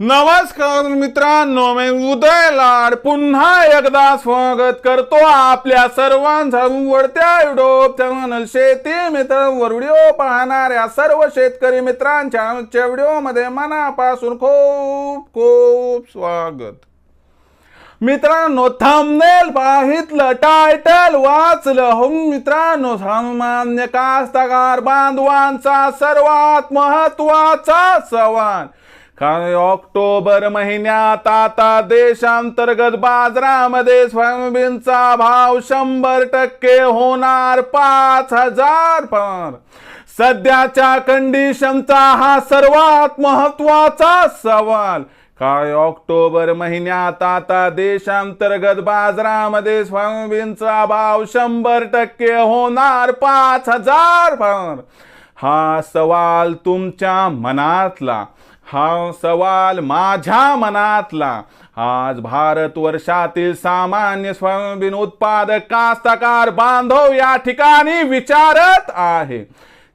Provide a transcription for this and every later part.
नमस्कार मित्रांनो मी उदय लाड. पुन्हा एकदा स्वागत करतो आपल्या सर्वांचा वडत्या युट्यूब चॅनल शेती मित्रांवर व्हिडिओ पाहणाऱ्या सर्व शेतकरी मित्रांच्या आजच्या व्हिडिओमध्ये मनापासून खूप खूप स्वागत. मित्रांनो थांबनेल पाहितलं टायटल वाचलं. हो मित्रांनो सामान्य कास्तकार बांधवांचा सर्वात महत्त्वाचा सवाल. काय ऑक्टोबर महिन्यात आता देशांतर्गत बाजारामध्ये सोयाबीनचा भाव शंभर टक्के होणार पाच हजार पर सध्याच्या कंडिशनचा हा सर्वात महत्त्वाचा सवाल. काय ऑक्टोबर महिन्यात आता देशांतर्गत बाजारामध्ये सोयाबीनचा भाव शंभर टक्के होणार पाच हजार पर हा सवाल तुमच्या मनातला. हा सवाल माझ्या मनातला. आज भारत वर्षातील सामान्य स्वयंबीन उत्पादक कास्तकार बांधव या ठिकाणी विचारत आहे.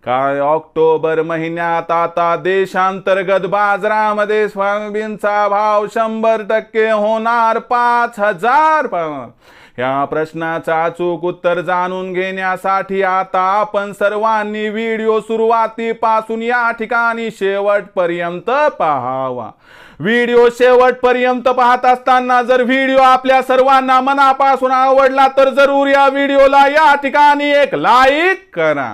काय ऑक्टोबर महिन्यात आता देशांतर्गत बाजारामध्ये सोयाबीनचा भाव शंभर टक्के होणार पाच हजार. या प्रश्नाचा अचूक उत्तर जाणून घेण्यासाठी आता आपण सर्वांनी व्हिडिओ सुरुवातीपासून या ठिकाणी शेवटपर्यंत पाहावा. व्हिडिओ शेवटपर्यंत पाहत असताना जर व्हिडिओ आपल्या सर्वांना मनापासून आवडला तर जरूर या व्हिडिओला या ठिकाणी एक लाईक करा.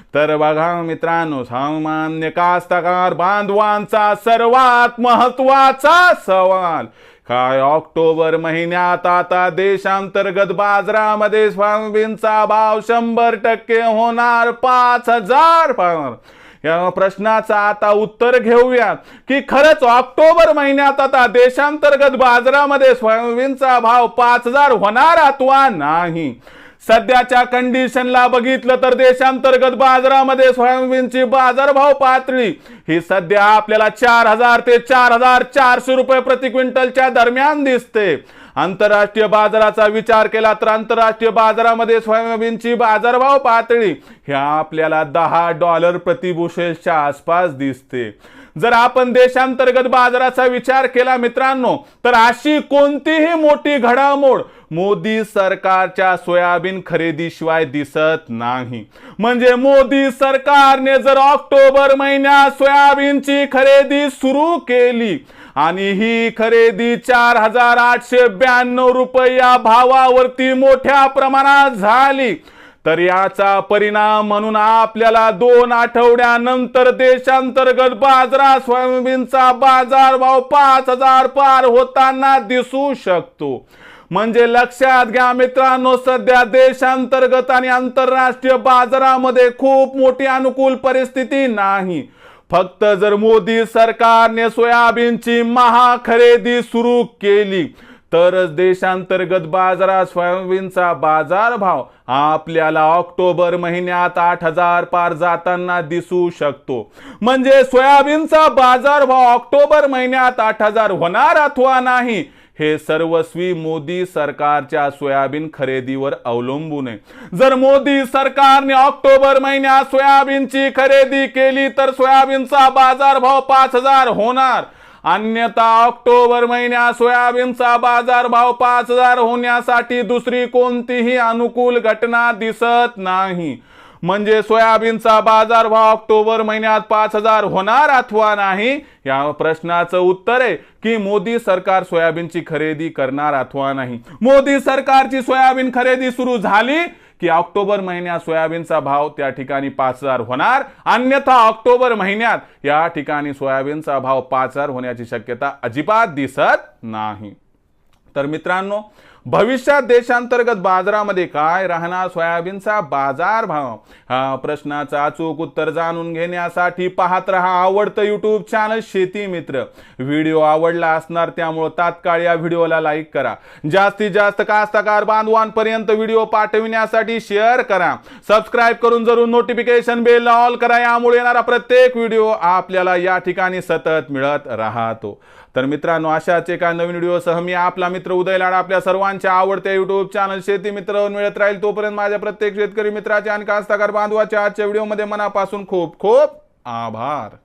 तर बघा मित्रांनो सामान्य कास्तकार बांधवांचा सर्वात महत्त्वाचा सवाल. काय ऑक्टोबर महिन्यात आता देशांतर्गत बाजारामध्ये सोयाबीनचा भाव शंभर टक्के होणार पाच हजार या प्रश्नाचं आता उत्तर घेऊया की खरंच ऑक्टोबर महिन्यात आता देशांतर्गत बाजारामध्ये सोयाबीनचा भाव पाच हजार होणार अथवा नाही? सध्याच्या कंडिशनला बघितलं तर देशांतर्गत बाजारामध्ये सोयाबीनची बाजारभाव पातळी ही सध्या आपल्याला चार हजार ते चार हजार चारशे रुपये प्रति क्विंटलच्या दरम्यान दिसते. आंतरराष्ट्रीय बाजाराचा विचार केला तर आंतरराष्ट्रीय बाजारामध्ये सोयाबीनची बाजारभाव पातळी ह्या आपल्याला दहा डॉलर प्रतिबुशेलच्या आसपास दिसते. जर आपण देशांतर्गत बाजाराचा विचार केला मित्रांनो तर अशी कोणतीही मोठी घडामोड मोदी सरकारच्या सोयाबीन खरेदीशिवाय दिसत नाही. म्हणजे मोदी सरकारने जर ऑक्टोबर महिन्यात सोयाबीनची खरेदी सुरू केली आणि ही खरेदी चार हजार आठशे ब्याण्णव रुपया भावावरती मोठ्या प्रमाणात झाली तर याचा परिणाम म्हणून आपल्याला दोन आठवड्यानंतर देशांतर्गत बाजारात सोयाबीनचा बाजार भाव पाच हजार पार होताना दिसू शकतो. म्हणजे लक्षात घ्या मित्रांनो सध्या देशांतर्गत आणि आंतरराष्ट्रीय बाजारामध्ये खूप मोठी अनुकूल परिस्थिती नाही. फक्त जर मोदी सरकारने सोयाबीनची महाखरेदी सुरू केली तरच देशांतर्गत बाजारात सोयाबीनचा बाजारभाव आपल्याला ऑक्टोबर महिन्यात आठ हजार पार जाताना दिसू शकतो. म्हणजे सोयाबीनचा बाजारभाव ऑक्टोबर महिन्यात आठ हजार होणार अथवा नाही हे सर्वस्वी मोदी सरकारच्या सोयाबीन खरेदीवर अवलंबून आहे. जर मोदी सरकारने ऑक्टोबर महिन्यात सोयाबीनची खरेदी केली तर सोयाबीनचा बाजारभाव पाच हजार होणार. अन्यथा ऑक्टोबर महिन्यात सोयाबीनचा बाजारभाव पाच हजार होण्यासाठी दुसरी कोणतीही अनुकूल घटना दिसत नाही. म्हणजे सोयाबीनचा बाजारभाव ऑक्टोबर महिन्यात पाच हजार होणार अथवा नाही? या प्रश्नाचं उत्तर आहे की मोदी सरकार सोयाबीनची खरेदी करणार अथवा नाही? मोदी सरकारची सोयाबीन खरेदी सुरू झाली की ऑक्टोबर महिन्यात सोयाबीनचा भाव त्या ठिकाणी पाच हजार होणार? अन्यथा ऑक्टोबर महिन्यात या ठिकाणी सोयाबीनचा भाव पाच हजार होण्याची शक्यता अजिबात दिसत नाही. तर मित्रांनो भविष्यात देशांतर्गत बाजारामध्ये काय राहणार? सोयाबीनचा बाजार भाव हा प्रश्नाचा अचूक उत्तर जाणून घेण्यासाठी पाहत रहा आवडतं युट्यूब चॅनल शेती मित्र. व्हिडिओ आवडला असणार त्यामुळं तात्काळ या व्हिडिओला लाईक करा. जास्तीत जास्त कास्तकार बांधवांपर्यंत व्हिडिओ पाठविण्यासाठी शेअर करा. सबस्क्राईब करून जरूर नोटिफिकेशन बेल ऑल करा. यामुळे येणारा प्रत्येक व्हिडिओ आपल्याला या ठिकाणी सतत मिळत राहतो. तर मित्रांनो अशाच एका नवीन व्हिडिओसह मी आपला मित्र उदय लाड आपल्या सर्वांना सर्वांच्या आवडत्या युट्यूब चॅनल शेती मित्र मिळत राहील तोपर्यंत माझ्या प्रत्येक शेतकरी मित्राच्या आणि कास्तकार बांधवाच्या आजच्या व्हिडिओमध्ये मनापासून खूप खूप आभार.